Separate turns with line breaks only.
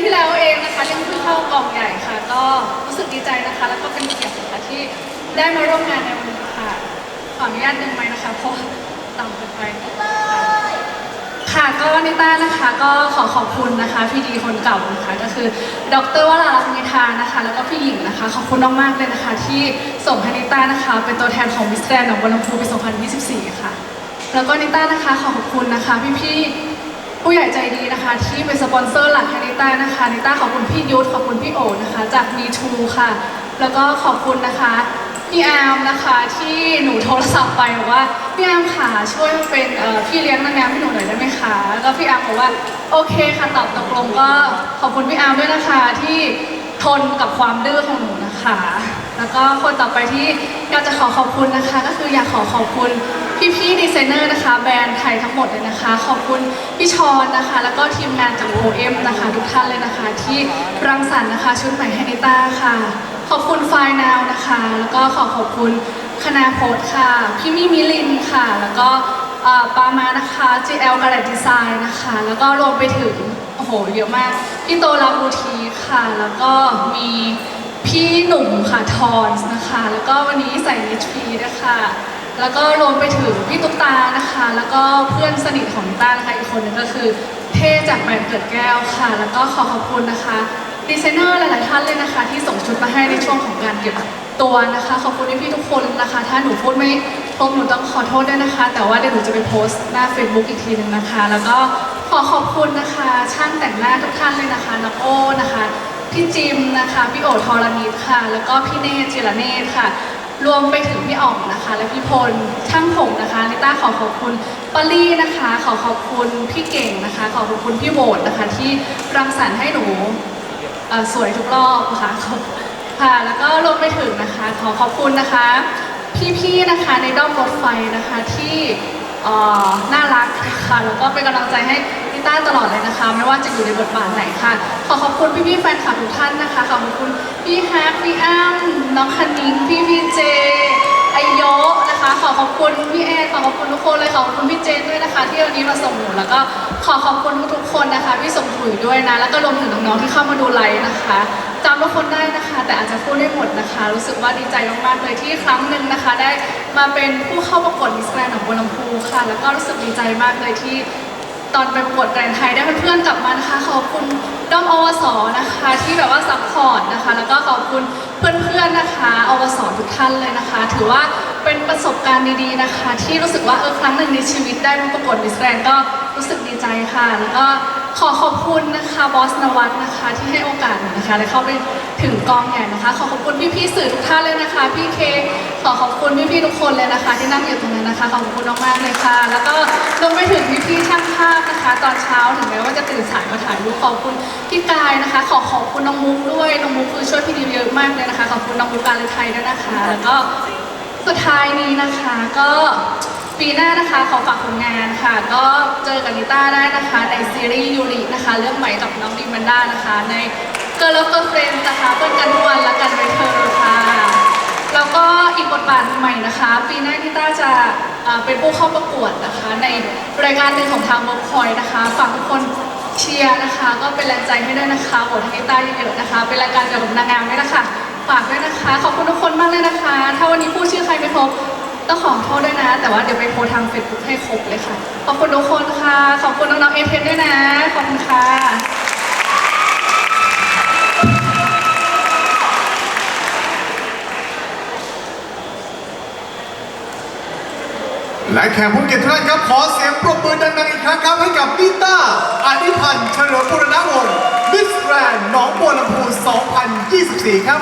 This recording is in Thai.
ที่แล้วเองนะคะยังเพิ่งเข้ากองใหญ่ค่ะ ก็รู้สึกดีใจนะคะ แล้วก็เป็นเกียรติค่ะที่ได้มาร่วมงานในวันนี้ค่ะ ขออนุญาตดึงไม้นะคะเพราะต่ำเกินไปค่ะก็นิต้านะคะก็ขอขอบคุณนะคะพี่ดีคนเก่านะคะก็คือ ดรวราลักษณ์นิทานะคะ แล้วก็พี่หญิงนะคะขอบคุณมากๆเลยนะคะ ที่ส่งให้นิต้านะคะ เป็นตัวแทนของมิสแกรนด์หนองบัวลำพูปี 2024 ค่ะ แล้วก็นิต้านะคะขอขอบคุณนะคะพี่ๆ ผู้ใหญ่ใจดีนะคะ ที่เป็นสปอนเซอร์หลักให้นิต้านะคะนิต้าขอบคุณพี่ยุทธขอบคุณพี่โอนะคะ จากมีทูค่ะ แล้วก็ขอบคุณนะคะพี่อาร์มนะคะที่หนูโทรศัพท์ไปบอกว่าพี่อาร์มค่ะช่วยเป็นพี่เลี้ยงนางงามให้หนูหน่อยได้ไหมคะแล้วก็พี่อาร์มบอกว่าโอเคค่ะตอบตกลงก็ขอบคุณพี่อาร์มด้วยนะคะที่ทนกับความดื้อของหนูนะคะ แล้วก็คนต่อไปที่อยากจะขอขอบคุณนะคะ ก็คืออยากขอขอบคุณพี่ๆดีไซเนอร์นะคะ แบรนด์ไทยทั้งหมดเลยนะคะ ขอบคุณพี่ชอนนะคะ แล้วก็ทีมงานจาก OM นะคะ ทุกท่านเลยนะคะ ที่รังสรรค์นะคะชุดใหม่ให้นิต้าค่ะ ขอบคุณไฟนาวนะคะ แล้วก็ขอขอบคุณคณาโพสค่ะ พี่มิมิลินค่ะ แล้วก็ปามานะคะ GL กระดาษดีไซน์นะคะ แล้วก็รวมไปถึง โอ้โห เยอะมาก พี่โตลาบูทีค่ะ แล้วก็มี พี่หนุ่มค่ะทอนส์นะคะ แล้วก็วันนี้ใส่นิชพีนะคะ แล้วก็รวมไปถึงพี่ตุ๊กตานะคะ แล้วก็เพื่อนสนิทของต้านะคะอีกคนนึงก็คือ เท่จากแบรนด์เกิดแก้วค่ะ แล้วก็ขอขอบคุณนะคะดีไซเนอร์หลายๆท่านเลยนะคะ ที่ส่งชุดมาให้ในช่วงของการเก็บตัวนะคะ ขอบคุณพี่ทุกคนนะคะ ถ้าหนูพูดไม่ครบหนูต้องขอโทษด้วยนะคะ แต่ว่าเดี๋ยวหนูจะไปโพสต์หน้า Facebook อีกทีหนึงนะคะ แล้วก็ขอขอบคุณนะคะ ช่างแต่งหน้าทุกท่านเลยนะคะน้องโอ้นะคะ พี่จิมนะคะพี่โอทอรณิตค่ะ แล้วก็พี่เนตจิรเนตค่ะ รวมไปถึงพี่อ่องนะคะ และพี่พลช่างผมนะคะลิต้าขอขอบคุณปาลี่นะคะ ขอขอบคุณพี่เก่งนะคะ ขอขอบคุณพี่โบดนะคะ ที่รังสรรค์ให้หนูสวยทุกรอบค่ะขอบค่ะ แล้วก็รวมไปถึงนะคะ ขอขอบคุณนะคะ พี่ๆนะคะในด้อมรถไฟนะคะที่น่ารักนะคะแล้วก็เป็นกำลังใจให้ ต้าตลอดเลยนะคะ ไม่ว่าจะอยู่ในบทบาทไหนค่ะ ขอขอบคุณพี่ๆแฟนคลับทุกท่านนะคะขอบคุณพี่แฮกพี่อ้ำน้องคันนิงพี่พี่เจไอโยนะคะ ขอขอบคุณพี่แอนขอขอบคุณทุกคนเลยขอขอบคุณพี่เจนด้วยนะคะ ที่วันนี้มาส่งหนูแล้วก็ขอขอบคุณทุกๆคนนะคะที่ส่งถุยด้วยนะ แล้วก็รวมถึงน้องๆที่เข้ามาดูไลฟ์นะคะจำทุกคนได้นะคะ แต่อาจจะพูดไม่หมดนะคะ รู้สึกว่าดีใจมากๆเลยที่ครั้งหนึ่งนะคะ ได้มาเป็นผู้เข้าประกวดมิสแกรนด์ของบัวลำพูค่ะ แล้วก็รู้สึกดีใจมากเลยที่ ตอนไปประกวดแกรนด์ไทยได้เพื่อนๆกลับมานะคะ ขอบคุณด้อมอวสนะคะ ที่แบบว่าซัพพอร์ตนะคะ แล้วก็ขอบคุณเพื่อนๆนะคะอวสทุกท่านเลยนะคะ ถือว่าเป็นประสบการณ์ดีๆนะคะ ที่รู้สึกว่าเออครั้งหนึ่งในชีวิตได้มาประกวดมิสแกรนก็รู้สึกดีใจค่ะแล้วก็ ขอขอบคุณนะคะบอสนวัตนะคะที่ให้โอกาสหนูนะคะได้เข้าไปถึงกองใหญ่นะคะ ขอขอบคุณพี่ๆสื่อทุกท่านเลยนะคะพี่เคขอขอบคุณพี่ๆทุกคนเลยนะคะ ที่นั่งอยู่ตรงนั้นะคะขอบคุณมากๆเลยค่ะ แล้วก็รวมไปถึงพี่ๆช่างภาพนะคะ ตอนเช้าถึงแม้ว่าจะตื่นสายมาถ่ายรูปขอบคุณพี่กายนะคะ ขอขอบคุณน้องมุกด้วยน้องมุกคือช่วยพี่ดิวเยอะมากเลยนะคะ ขอบคุณน้องมุกการเลยไทยด้วยนะคะ แล้วก็สุดท้ายนี้นะคะก็ ปีหน้านะคะขอฝากผลงานค่ะ ก็เจอกับนิต้าได้นะคะ ในซีรีส์ยูรินะคะ เรื่องใหม่กับน้องดิมันด้านะคะ ในเกิร์ลเกอร์เฟรนนะคะเพื่อนกันทุกวันและกันไว้เธอค่ะ แล้วก็อีกบทบาทใหม่นะคะ ปีหน้าที่ต้าจะเป็นผู้เข้าประกวดนะคะ ในรายการหนึ่งของทางเวิร์กพอยนะคะฝากทุกคนเชียร์นะคะ ก็เป็นแรงใจให้ด้วยนะคะโหวตให้นิต้าเยอะๆนะคะ เป็นรายการเกี่ยวกับนางงามด้วยนะคะฝากด้วยนะคะ ขอบคุณทุกคนมากเลยนะคะ ถ้าวันนี้พูดชื่อใครไม่ครบ ต้องขอโทษด้วยนะ แต่ว่าเดี๋ยวไปโพสทางเฟซบุ๊กให้ครบเลยค่ะ ขอบคุณทุกคนค่ะ ขอบคุณน้องๆเอเทนด้วยนะ ขอบคุณค่ะ
และแขกผู้เกียรติทุกท่านครับ ขอเสียงปรบมือดังๆอีกครั้งครับ ให้กับนิต้าอานิพันธ์เฉลิมบุรณวงศ์มิสแกรนด์หนองบัวลำพู 2024 ครับ